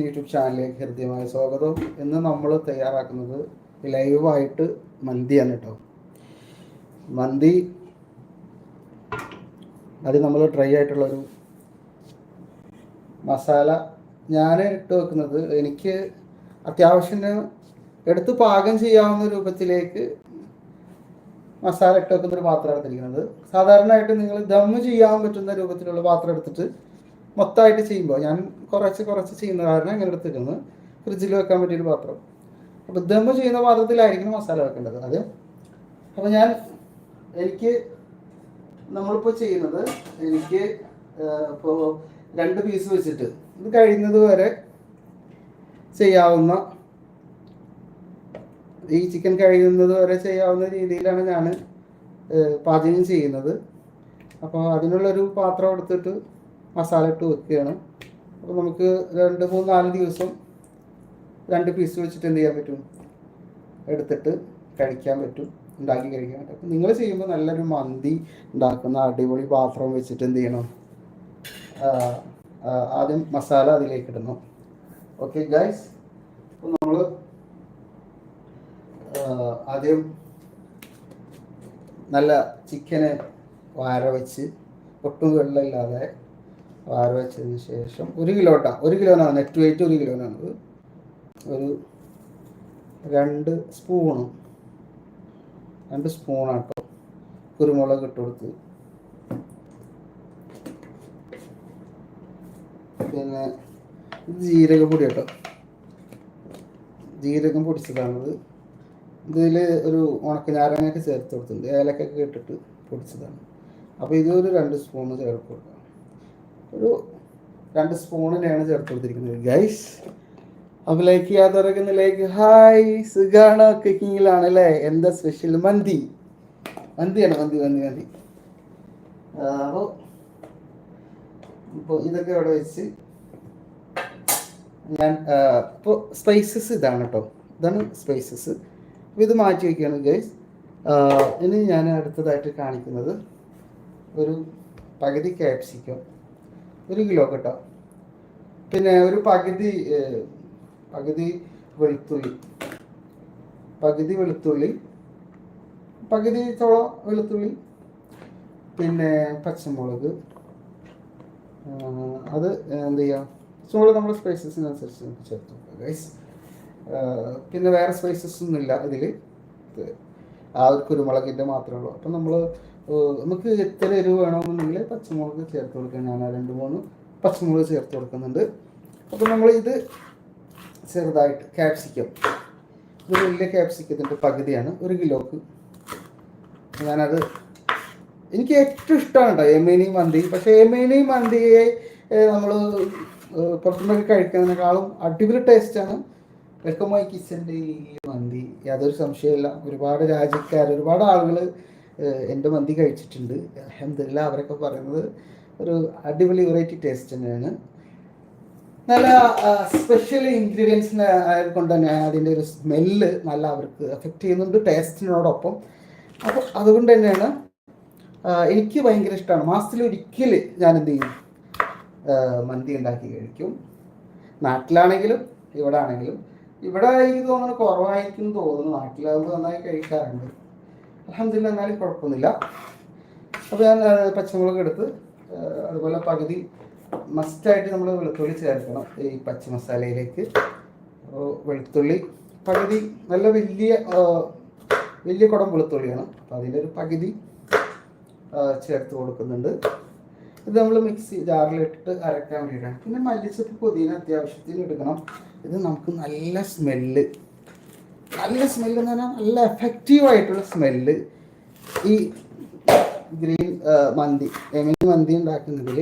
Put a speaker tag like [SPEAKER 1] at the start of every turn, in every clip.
[SPEAKER 1] YouTube ചാനലിലേക്ക് ഹൃദ്യമായ സ്വാഗതം ഇന്ന് നമ്മൾ തയ്യാറാക്കുന്നത് ലൈവായിട്ട് മന്തിയാണ് കേട്ടോ മന്തി അത് നമ്മൾ ട്രൈ ആയിട്ടുള്ളൊരു മസാല ഞാൻ ഇട്ട് വെക്കുന്നത് എനിക്ക് അത്യാവശ്യം എടുത്ത് പാകം ചെയ്യാവുന്ന രൂപത്തിലേക്ക് മസാല ഇട്ട് വെക്കുന്ന ഒരു പാത്രം എടുത്തിരിക്കുന്നത് സാധാരണയായിട്ട് നിങ്ങൾ ദമ്മ് ചെയ്യാൻ പറ്റുന്ന രൂപത്തിലുള്ള പാത്രം എടുത്തിട്ട് മൊത്തമായിട്ട് ചെയ്യുമ്പോൾ ഞാൻ കുറച്ച് കുറച്ച് ചെയ്യുന്ന കാരണം ഇങ്ങനെ എടുത്തിരിക്കുന്നത് ഫ്രിഡ്ജിൽ വെക്കാൻ പറ്റിയൊരു പാത്രം അപ്പോൾ ദമ്മ് ചെയ്യുന്ന പാത്രത്തിലായിരിക്കണം മസാല വെക്കേണ്ടത് അത് അപ്പോൾ ഞാൻ എനിക്ക് നമ്മളിപ്പോൾ ചെയ്യുന്നത് എനിക്ക് ഇപ്പോൾ രണ്ട് പീസ് വെച്ചിട്ട് ഇത് കഴിയുന്നത് വരെ ചെയ്യാവുന്ന ഈ ചിക്കൻ കഴിയുന്നത് വരെ ചെയ്യാവുന്ന രീതിയിലാണ് ഞാൻ പാചകം ചെയ്യുന്നത് അപ്പോൾ അതിനുള്ളൊരു പാത്രം എടുത്തിട്ട് മസാല ഇട്ട് വെക്കുകയാണ് അപ്പോൾ നമുക്ക് രണ്ട് മൂന്ന് നാല് ദിവസം രണ്ട് പീസ് വെച്ചിട്ട് എന്ത് ചെയ്യാൻ പറ്റും എടുത്തിട്ട് കഴിക്കാൻ പറ്റും ഉണ്ടാക്കി കഴിക്കാൻ പറ്റും നിങ്ങൾ ചെയ്യുമ്പോൾ നല്ലൊരു മന്തി ഉണ്ടാക്കുന്ന അടിപൊളി പാത്രം വെച്ചിട്ട് എന്ത് ചെയ്യണം ആദ്യം മസാല അതിലേക്ക് ഇടണം ഓക്കെ ഗൈസ് അപ്പോൾ നമ്മൾ ആദ്യം നല്ല ചിക്കനെ വാര വെച്ച് ഒട്ടും വെള്ളമില്ലാതെ വാറ് വെച്ചതിന് ശേഷം ഒരു കിലോട്ടാ ഒരു കിലോനാണ് നെറ്റ് വെയിറ്റ് ഒരു കിലോനാണ് ഒരു രണ്ട് സ്പൂണും രണ്ട് സ്പൂണാട്ടോ കുരുമുളക് ഇട്ട് കൊടുത്ത് പിന്നെ ജീരകപ്പൊടി കേട്ടോ ജീരകം പൊടിച്ചതാണത് ഇതിൽ ഒരു ഉണക്ക ഞാരങ്ങയൊക്കെ ചേർത്ത് കൊടുത്തിട്ടുണ്ട് ഏലക്കൊക്കെ ഇട്ടിട്ട് പൊടിച്ചതാണ് അപ്പോൾ ഇതൊരു രണ്ട് സ്പൂണ് ചേർത്ത് കൊടുക്കാം ഒരു രണ്ട് സ്പൂണിനെയാണ് ചേർത്ത് കൊടുത്തിരിക്കുന്നത് ഗൈസ് അപ്പോൾ ലൈക്ക് ചെയ്യാത്തവരൊക്കെ ലൈക്ക് ഹായ് സുഖാണ് കുക്കിങ്ങിലാണ് അല്ലേ എന്താ സ്പെഷ്യൽ മന്തി മന്തിയാണ് മന്തി മന്തി മന്തി അപ്പോൾ ഇപ്പോൾ ഇതൊക്കെ അവിടെ വെച്ച് ഞാൻ ഇപ്പോൾ സ്പൈസസ് ഇതാണ് കേട്ടോ ഇതാണ് സ്പൈസസ് ഇത് മാറ്റി വയ്ക്കുകയാണ് ഗൈസ് ഇനി ഞാൻ അടുത്തതായിട്ട് കാണിക്കുന്നത് ഒരു പകുതി ക്യാപ്സിക്കം ഒരു കിലോ കിട്ടാം പിന്നെ ഒരു പകുതി പകുതി വെളുത്തുള്ളി പകുതി വെളുത്തുള്ളി പകുതി ചോളം വെളുത്തുള്ളി പിന്നെ പച്ചമുളക് അത് എന്ത് ചെയ്യാം സോള് നമ്മൾ സ്പൈസസിനനുസരിച്ച് നമുക്ക് ചേർത്ത് ഗൈസ് പിന്നെ വേറെ സ്പൈസസ് ഒന്നുമില്ല ഇതിൽ ആ ഒരു കുരുമുളകിൻ്റെ മാത്രമേ ഉള്ളൂ അപ്പം നമ്മൾ നമുക്ക് എത്ര എരിവ് വേണമെന്നുണ്ടെങ്കിൽ പച്ചമുളക് ചേർത്ത് കൊടുക്കാൻ ഞാൻ രണ്ട് മൂന്ന് പച്ചമുളക് ചേർത്ത് കൊടുക്കുന്നുണ്ട് അപ്പോൾ നമ്മൾ ഇത് ചെറുതായിട്ട് ക്യാപ്സിക്കം ഇത് വലിയ ക്യാപ്സിക്കത്തിൻ്റെ പകുതിയാണ് ഒരു കിലോക്ക് ഞാനത് എനിക്ക് ഏറ്റവും ഇഷ്ടമാണ് കേട്ടോ എമേനയും മന്തി പക്ഷേ എമേനയും മന്തിയെ നമ്മൾ പുറത്തുനിന്നൊക്കെ കഴിക്കുന്നതിനേക്കാളും അടിപൊളി ടേസ്റ്റാണ് വെൽക്കം മൈ കിച്ചൻ്റെ ഈ മന്തി യാതൊരു സംശയമില്ല ഒരുപാട് രാജ്യക്കാർ ഒരുപാട് ആളുകൾ എൻ്റെ മന്തി കഴിച്ചിട്ടുണ്ട് അലഹമില്ല അവരൊക്കെ പറയുന്നത് ഒരു അടിപൊളി വെറൈറ്റി ടേസ്റ്റ് തന്നെയാണ് നല്ല സ്പെഷ്യൽ ഇൻഗ്രീഡിയൻസിന് ആയതുകൊണ്ട് തന്നെ അതിൻ്റെ ഒരു സ്മെല്ല് നല്ല അവർക്ക് എഫക്റ്റ് ചെയ്യുന്നുണ്ട് ടേസ്റ്റിനോടൊപ്പം അപ്പോൾ അതുകൊണ്ട് തന്നെയാണ് എനിക്ക് ഭയങ്കര ഇഷ്ടമാണ് മാസത്തിൽ ഒരിക്കൽ ഞാൻ എന്ത് ചെയ്യും മന്തി ഉണ്ടാക്കി കഴിക്കും നാട്ടിലാണെങ്കിലും ഇവിടെ ആണെങ്കിലും ഇവിടെ എനിക്ക് തോന്നുന്നു കുറവായിരിക്കും തോന്നുന്നു നാട്ടിലാകുമ്പോൾ നന്നായി കഴിക്കാറുണ്ട് അലഹമില്ല എന്നാലും കുഴപ്പമൊന്നുമില്ല അപ്പോൾ ഞാൻ പച്ചമുളക് എടുത്ത് അതുപോലെ പകുതി മസ്റ്റായിട്ട് നമ്മൾ വെളുത്തുള്ളി ചേർക്കണം ഈ പച്ചമസാലയിലേക്ക് അപ്പോൾ വെളുത്തുള്ളി പകുതി നല്ല വലിയ വലിയ കുടം വെളുത്തുള്ളിയാണ് അപ്പോൾ അതിൻ്റെ ഒരു പകുതി ചേർത്ത് കൊടുക്കുന്നുണ്ട് ഇത് നമ്മൾ മിക്സി ജാറിലിട്ടിട്ട് അരക്കാൻ വേണ്ടിയിട്ടാണ് പിന്നെ മല്ലിച്ചപ്പ് പുതിന അത്യാവശ്യത്തിന് എടുക്കണം ഇത് നമുക്ക് നല്ല സ്മെല്ല് നല്ല സ്മെല്ല് എന്ന് പറഞ്ഞാൽ നല്ല എഫക്റ്റീവായിട്ടുള്ള സ്മെല്ല് ഈ ഗ്രീൻ മന്തി എങ്ങനെ മന്തി ഉണ്ടാക്കുന്നതിൽ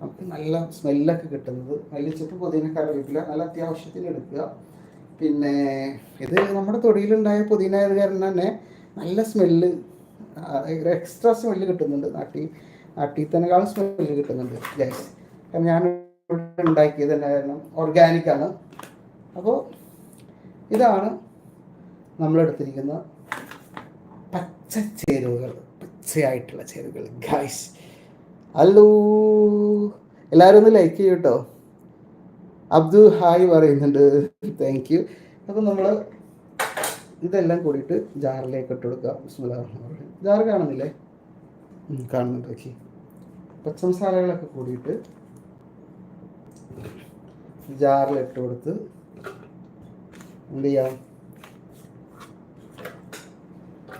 [SPEAKER 1] നമുക്ക് നല്ല സ്മെല്ലൊക്കെ കിട്ടുന്നത് മല്ലിച്ചപ്പ് പുതിന കറിവേപ്പില നല്ല അത്യാവശ്യത്തിന് എടുക്കുക പിന്നെ ഇത് നമ്മുടെ തൊടിയിലുണ്ടായ പുതിന കാരണം തന്നെ നല്ല സ്മെല്ല് എക്സ്ട്രാ സ്മെല്ല് കിട്ടുന്നുണ്ട് നാട്ടിൽ നാട്ടിൽ കാണും സ്മെല്ല് കിട്ടുന്നുണ്ട് ഗ്യാസ് കാരണം ഞാൻ ഉണ്ടാക്കിയത് തന്നെ കാരണം ഓർഗാനിക്കാണ് അപ്പോൾ ഇതാണ് നമ്മളെടുത്തിരിക്കുന്ന പച്ച ചേരുവകൾ പച്ചയായിട്ടുള്ള ചേരുവകൾ ഗൈസ് അല്ലോ എല്ലാവരും ഒന്ന് ലൈക്ക് ചെയ്യൂ കേട്ടോ അബ്ദു ഹായ് പറയുന്നുണ്ട് താങ്ക് യു അപ്പം നമ്മൾ ഇതെല്ലാം കൂടിയിട്ട് ജാറിലേക്ക് ഇട്ട് കൊടുക്കുക ജാറ് കാണുന്നില്ലേ കാണുന്നുണ്ട് ഓക്കെ മസാലകളൊക്കെ കൂടിയിട്ട് ജാറിലിട്ട് കൊടുത്ത് എന്ത് ചെയ്യാം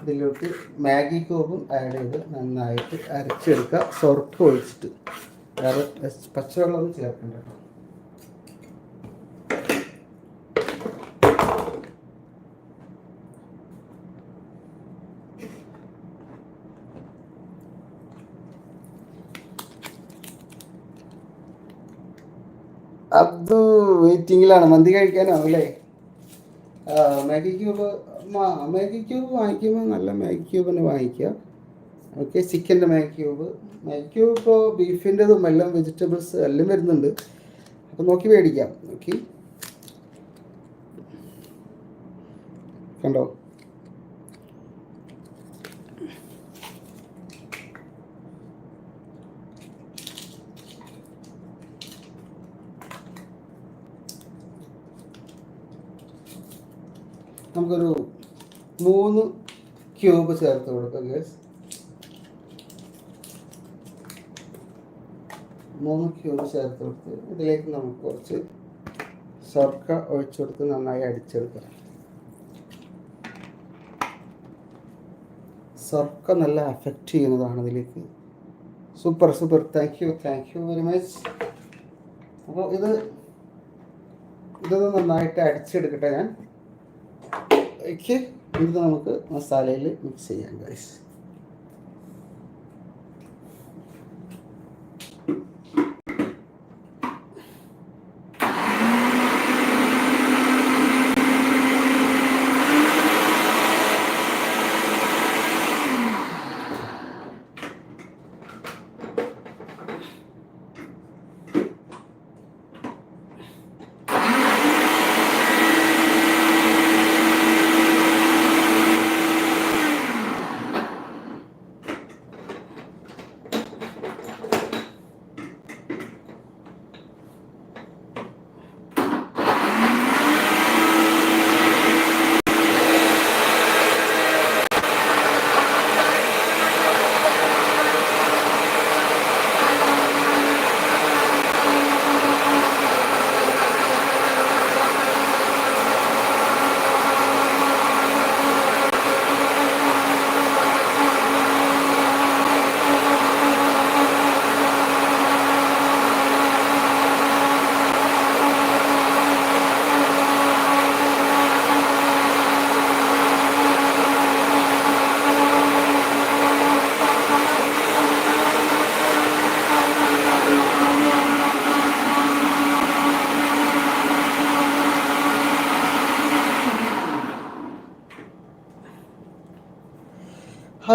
[SPEAKER 1] ഇതിലോട്ട് മാഗി ക്യൂബും ആഡ് ചെയ്ത് നന്നായിട്ട് അരച്ചെടുക്കുക സ്വർക്ക ഒഴിച്ചിട്ട് വേറെ പച്ചവെള്ളം ചേർക്കണ്ട അത് വെയിറ്റിങ്ങിലാണ് മന്തി കഴിക്കാനാവും അല്ലേ മാഗി ക്യൂബ് മാഗി ക്യൂബ് വാങ്ങിക്കുമ്പോൾ നല്ല മാഗി ക്യൂബ് തന്നെ വാങ്ങിക്കുക ഓക്കെ ചിക്കൻ്റെ മാഗി ക്യൂബ് മാഗി ക്യൂബ് ഇപ്പോൾ ബീഫിൻ്റെതും എല്ലാം വെജിറ്റബിൾസ് എല്ലാം വരുന്നുണ്ട് അപ്പോൾ നോക്കി മേടിക്കാം നോക്കി കണ്ടോ നമുക്കൊരു മൂന്ന് ക്യൂബ് ചേർത്ത് കൊടുക്കുക ഗേസ് മൂന്ന് ക്യൂബ് ചേർത്ത് കൊടുത്ത് ഇതിലേക്ക് നമുക്ക് കുറച്ച് ശർക്ക ഒഴിച്ചു കൊടുത്ത് നന്നായി അടിച്ചെടുക്കാം സർക്ക നല്ല എഫക്റ്റ് ചെയ്യുന്നതാണ് ഇതിലേക്ക് super super thank you thank you very much അപ്പോൾ ഇത് ഇതൊന്ന് നന്നായിട്ട് അടിച്ചെടുക്കട്ടെ ഞാൻ కి ఇది നമുക്ക് మసాలాలు మిక్స్ చేయండి గైస్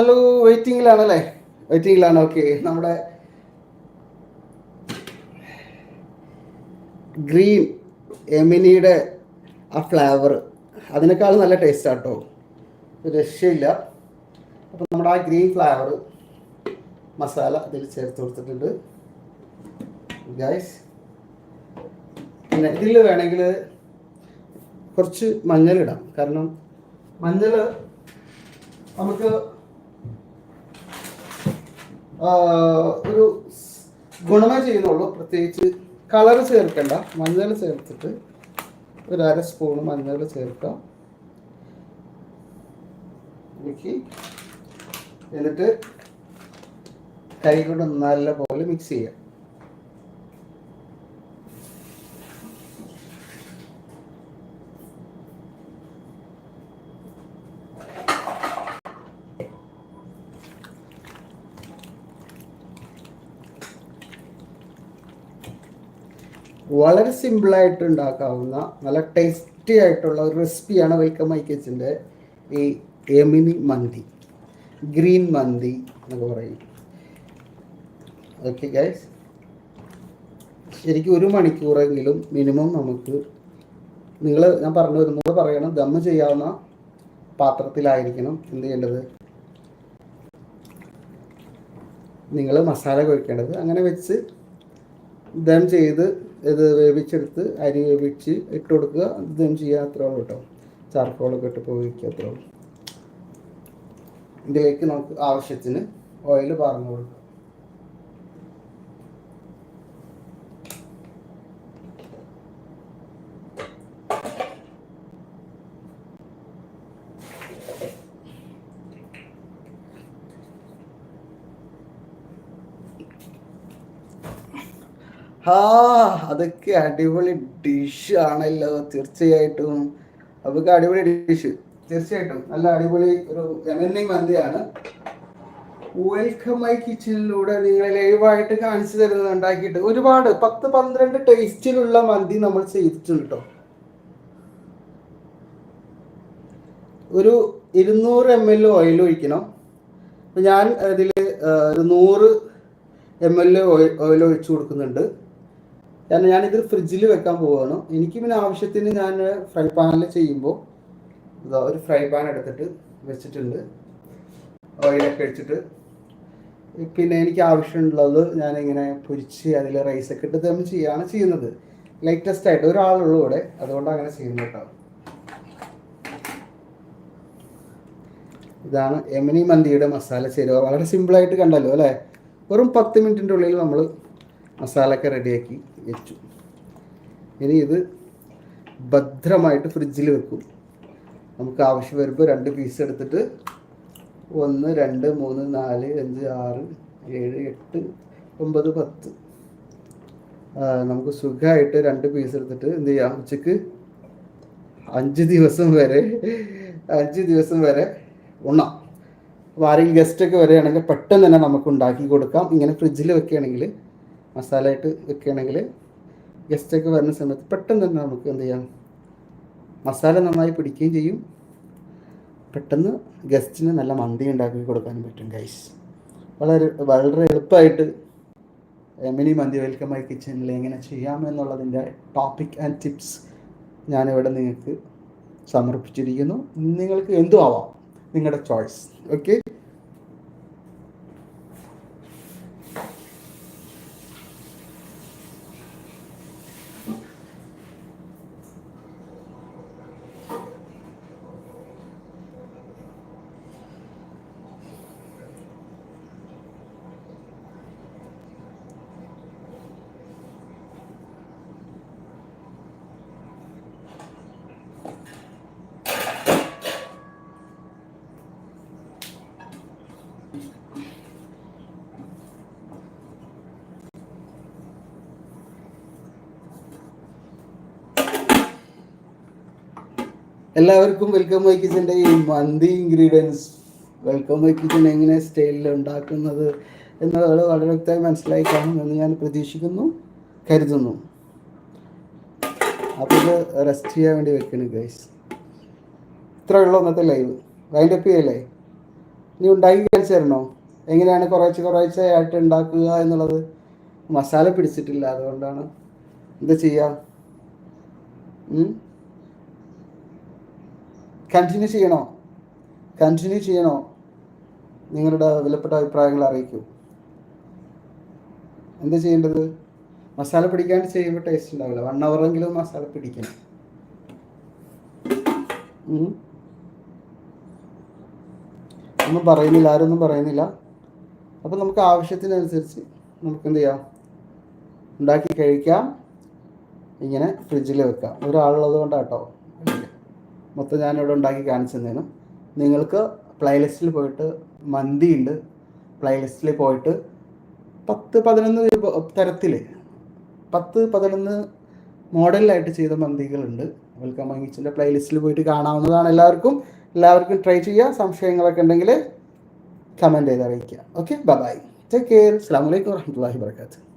[SPEAKER 1] ഹലോ വെയിറ്റിംഗിലാണ് അല്ലേ വെയിറ്റിംഗിലാണ് ഓക്കെ നമ്മുടെ ഗ്രീൻ എമിനിയുടെ ആ ഫ്ലേവർ അതിനേക്കാൾ നല്ല ടേസ്റ്റ് ആട്ടോ രക്ഷയില്ല അപ്പം നമ്മുടെ ആ ഗ്രീൻ ഫ്ലേവർ മസാല ഇതിൽ ചേർത്ത് കൊടുത്തിട്ടുണ്ട് ഗൈസ് പിന്നെ ഇതിൽ വേണമെങ്കിൽ കുറച്ച് മഞ്ഞളിടാം കാരണം മഞ്ഞൾ നമുക്ക് ഒരു ഗുണമേ ചെയ്യുന്നുള്ളൂ പ്രത്യേകിച്ച് കളർ ചേർക്കണ്ട മഞ്ഞൾ ചേർത്തിട്ട് ഒരു അര സ്പൂൺ മഞ്ഞൾ ചേർക്കാം എന്നിട്ട് കൈ കൊണ്ട് നല്ല പോലെ മിക്സ് ചെയ്യാം വളരെ സിമ്പിളായിട്ട് ഉണ്ടാക്കാവുന്ന നല്ല ടേസ്റ്റി ആയിട്ടുള്ള ഒരു റെസിപ്പിയാണ് വെൽക്കം മൈ കിച്ചൻ്റെ ഈ എമിനി മന്തി ഗ്രീൻ മന്തി എന്നൊക്കെ പറയും ഓക്കെ ഗൈസ് ശരിക്കും ഒരു മണിക്കൂറെങ്കിലും മിനിമം നമുക്ക് നിങ്ങൾ ഞാൻ പറഞ്ഞു വരുമ്പോൾ പറയണം ദമ്മ് ചെയ്യാവുന്ന പാത്രത്തിലായിരിക്കണം എന്ത് ചെയ്യേണ്ടത് നിങ്ങൾ മസാല കുഴിക്കേണ്ടത് അങ്ങനെ വെച്ച് ദം ചെയ്ത് ഇത് വേവിച്ചെടുത്ത് അരി വേവിച്ച് ഇട്ട് കൊടുക്കുക ഇതും ചെയ്യാൻ അത്രേ ഉള്ളൂ കേട്ടോ ചാർക്കോളൊക്കെ ഇട്ട് പോയിരിക്കുക അത്രേ ഉള്ളൂ ഇതിലേക്ക് നമുക്ക് ആവശ്യത്തിന് ഓയിൽ പറഞ്ഞു കൊടുക്കുക ഹാ അതൊക്കെ അടിപൊളി ഡിഷ് ആണല്ലോ തീർച്ചയായിട്ടും അതൊക്കെ അടിപൊളി ഡിഷ് തീർച്ചയായിട്ടും നല്ല അടിപൊളി ഒരു എമൻഡിങ് മന്തിയാണ് വെൽക്കം മൈ കിച്ചണിലൂടെ നിങ്ങൾ ലൈവായിട്ട് കാണിച്ചു തരുന്നത് ഉണ്ടാക്കിയിട്ട് ഒരുപാട് പത്ത് പന്ത്രണ്ട് ടേസ്റ്റിലുള്ള മന്തി നമ്മൾ ചെയ്തിട്ടുണ്ട് കേട്ടോ ഒരു ഇരുന്നൂറ് എം എൽ ഓയിൽ ഒഴിക്കണം ഞാൻ അതിൽ നൂറ് എം എൽ ഓയിൽ ഓയിൽ ഒഴിച്ചു കൊടുക്കുന്നുണ്ട് കാരണം ഞാനിത് ഫ്രിഡ്ജിൽ വെക്കാൻ പോവുകയാണ് എനിക്ക് പിന്നെ ആവശ്യത്തിന് ഞാൻ ഫ്രൈ പാനിൽ ചെയ്യുമ്പോൾ ഇതാ ഒരു ഫ്രൈ പാൻ എടുത്തിട്ട് വെച്ചിട്ടുണ്ട് ഓയിലൊക്കെ അടിച്ചിട്ട് പിന്നെ എനിക്ക് ആവശ്യമുള്ളത് ഞാനിങ്ങനെ പൊരിച്ച് അതിൽ റൈസൊക്കെ ഇട്ട് ദം ചെയ്യുകയാണ് ചെയ്യുന്നത് ലേറ്റസ്റ്റ് ആയിട്ട് ഒരാളുള്ളൂ ഇവിടെ അതുകൊണ്ട് അങ്ങനെ ചെയ്യുന്നു കേട്ടോ ഇതാണ് എമിനി e മന്തിയുടെ മസാല ചേരുവ വളരെ സിമ്പിളായിട്ട് കണ്ടല്ലോ അല്ലേ വെറും പത്ത് മിനിറ്റിൻ്റെ ഉള്ളിൽ നമ്മൾ മസാലയൊക്കെ റെഡിയാക്കി വെച്ചു ഇനി ഇത് ഭദ്രമായിട്ട് ഫ്രിഡ്ജിൽ വെക്കും നമുക്ക് ആവശ്യം വരുമ്പോൾ രണ്ട് പീസ് എടുത്തിട്ട് ഒന്ന് രണ്ട് മൂന്ന് നാല് അഞ്ച് ആറ് ഏഴ് എട്ട് ഒമ്പത് പത്ത് നമുക്ക് സുഖമായിട്ട് രണ്ട് പീസ് എടുത്തിട്ട് എന്ത് ചെയ്യാം ഉച്ചക്ക് അഞ്ച് ദിവസം വരെ അഞ്ച് ദിവസം വരെ ഉണ്ണാം അപ്പോൾ ആരെങ്കിലും ഗസ്റ്റൊക്കെ വരികയാണെങ്കിൽ പെട്ടെന്ന് തന്നെ നമുക്ക് ഉണ്ടാക്കി കൊടുക്കാം ഇങ്ങനെ ഫ്രിഡ്ജിൽ വെക്കുകയാണെങ്കിൽ മസാല ആയിട്ട് വെക്കുകയാണെങ്കിൽ ഗസ്റ്റൊക്കെ വരുന്ന സമയത്ത് പെട്ടെന്ന് തന്നെ നമുക്ക് എന്ത് ചെയ്യാം മസാല നന്നായി പിടിക്കുകയും ചെയ്യും പെട്ടെന്ന് ഗസ്റ്റിന് നല്ല മന്തി ഉണ്ടാക്കി കൊടുക്കാനും പറ്റും ഗൈസ് വളരെ വളരെ എളുപ്പമായിട്ട് മിനി മന്തി വെൽക്കം ആയി കിച്ചണിൽ എങ്ങനെ ചെയ്യാമെന്നുള്ളതിൻ്റെ ടോപ്പിക് ആൻഡ് ടിപ്സ് ഞാനിവിടെ നിങ്ങൾക്ക് സമർപ്പിച്ചിരിക്കുന്നു നിങ്ങൾക്ക് എന്തും ആവാം നിങ്ങളുടെ ചോയ്സ് ഓക്കെ എല്ലാവർക്കും വെൽക്കം മൈ കിച്ചൻ്റെ ഈ mandi ingredients welcome my kitchen എങ്ങനെ സ്റ്റൈലിൽ ഉണ്ടാക്കുന്നത് എന്നുള്ളത് വളരെ വ്യക്തമായി മനസ്സിലായി കാണുമെന്ന് എന്ന് ഞാൻ പ്രതീക്ഷിക്കുന്നു കരുതുന്നു അപ്പോൾ ഇത് റെസ്റ്റ് ചെയ്യാൻ വേണ്ടി വെക്കണം ഗൈസ് ഇത്ര ഉള്ളൂ അന്നത്തെ ലൈവ് വൈൻഡ് അപ്പ് ചെയ്യല്ലേ നീ ഉണ്ടാക്കി കഴിച്ചു തരണോ എങ്ങനെയാണ് കുറേശ്ശെ കുറേശ്ശെ ആയിട്ട് ഉണ്ടാക്കുക എന്നുള്ളത് മസാല പിടിച്ചിട്ടില്ല അതുകൊണ്ടാണ് എന്താ ചെയ്യുക കണ്ടിന്യൂ ചെയ്യണോ കണ്ടിന്യൂ ചെയ്യണോ നിങ്ങളുടെ വിലപ്പെട്ട അഭിപ്രായങ്ങൾ അറിയിക്കൂ എന്താ ചെയ്യേണ്ടത് മസാല പിടിക്കാണ്ട് ചെയ്യുമ്പോൾ ടേസ്റ്റ് ഉണ്ടാവില്ല വൺ അവറെങ്കിലും മസാല പിടിക്കണം ഒന്നും പറയുന്നില്ല ആരൊന്നും പറയുന്നില്ല അപ്പം നമുക്ക് ആവശ്യത്തിനനുസരിച്ച് നമുക്ക് എന്ത് ചെയ്യാം ഉണ്ടാക്കി കഴിക്കാം ഇങ്ങനെ ഫ്രിഡ്ജിൽ വെക്കാം ഒരാളുള്ളത് കൊണ്ടാട്ടോ മൊത്തം ഞാനിവിടെ ഉണ്ടാക്കി കാണിച്ചു തന്നേനും നിങ്ങൾക്ക് പ്ലേലിസ്റ്റിൽ പോയിട്ട് മന്തി ഉണ്ട് പ്ലേലിസ്റ്റിൽ പോയിട്ട് പത്ത് പതിനൊന്ന് തരത്തിൽ പത്ത് പതിനൊന്ന് മോഡലിലായിട്ട് ചെയ്ത മന്തികളുണ്ട് വെൽക്കം മങ്ങിച്ചിൻ്റെ പ്ലേലിസ്റ്റിൽ പോയിട്ട് കാണാവുന്നതാണ് എല്ലാവർക്കും എല്ലാവർക്കും ട്രൈ ചെയ്യുക സംശയങ്ങളൊക്കെ ഉണ്ടെങ്കിൽ കമൻറ്റ് ചെയ്ത് അറിയിക്കുക ഓക്കെ ബൈ ടേക്ക് കെയർ അസ്സാം വലൈക്കും വർഹമുല്ലാ വാബർക്കാത്തു